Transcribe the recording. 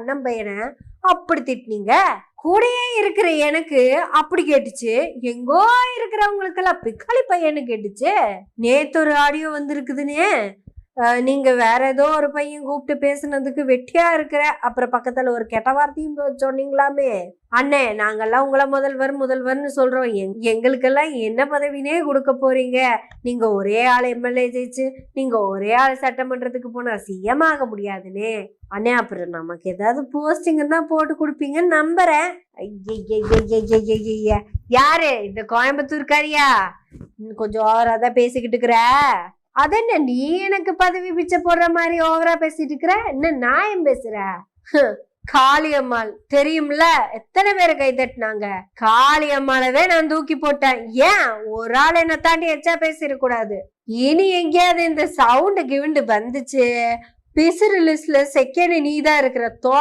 அண்ணன் பையனை அப்படி திட்டினீங்க? கூடயே இருக்கிற எனக்கு அப்படி கேட்டுச்சு. எங்கோ இருக்கிறவங்களுக்கெல்லாம் பிக்காளி பையன்னு கேட்டுச்சு. நேத்து ஒரு ஆடியோ வந்திருக்குதுன்னு. நீங்க வேற ஏதோ ஒரு பையன் கூப்பிட்டு பேசுனதுக்கு வெட்டியா இருக்கிற அப்புறம் பக்கத்துல ஒரு கெட்ட வார்த்தையும் சொன்னீங்களாமே? அண்ணே நாங்கெல்லாம் உங்களை முதல்வர் முதல்வர்னு சொல்றோம். எங்- எங்களுக்கெல்லாம் என்ன பதவினே கொடுக்க போறீங்க? நீங்க ஒரே ஆள் எம்எல்ஏ ஜெயிச்சு நீங்க ஒரே ஆள் சட்டமன்றத்துக்கு போனா சிஎம் ஆக முடியாதுனே. அண்ணே அப்புறம் நமக்கு ஏதாவது போஸ்டிங் தான் போட்டு கொடுப்பீங்கன்னு நம்புறேன். யாரு? இந்த கோயம்புத்தூர்காரியா? இன்னும் கொஞ்சம் ஓவரா தான் பேசிக்கிட்டு இருக்கிற. அதென்ன நீ எனக்கு பதவி பிச்சை போடுற மாதிரி ஓவரா பேசிட்டு இருக்கிற? என்ன நான் பேசுற? காளியம்மாள் தெரியும்ல? எத்தனை பேரை கை தட்டினாங்க? காளியம்மாளவே நான் தூக்கி போட்டேன். ஏன்? ஒரு ஆள் என்ன தாண்டி எச்சா பேசிடக்கூடாது. இனி எங்கேயாவது இந்த சவுண்டு கிவுண்டு வந்துச்சு. பிசுறு லிஸ்ட்ல செகண்ட் நீ தான் இருக்கிற தோ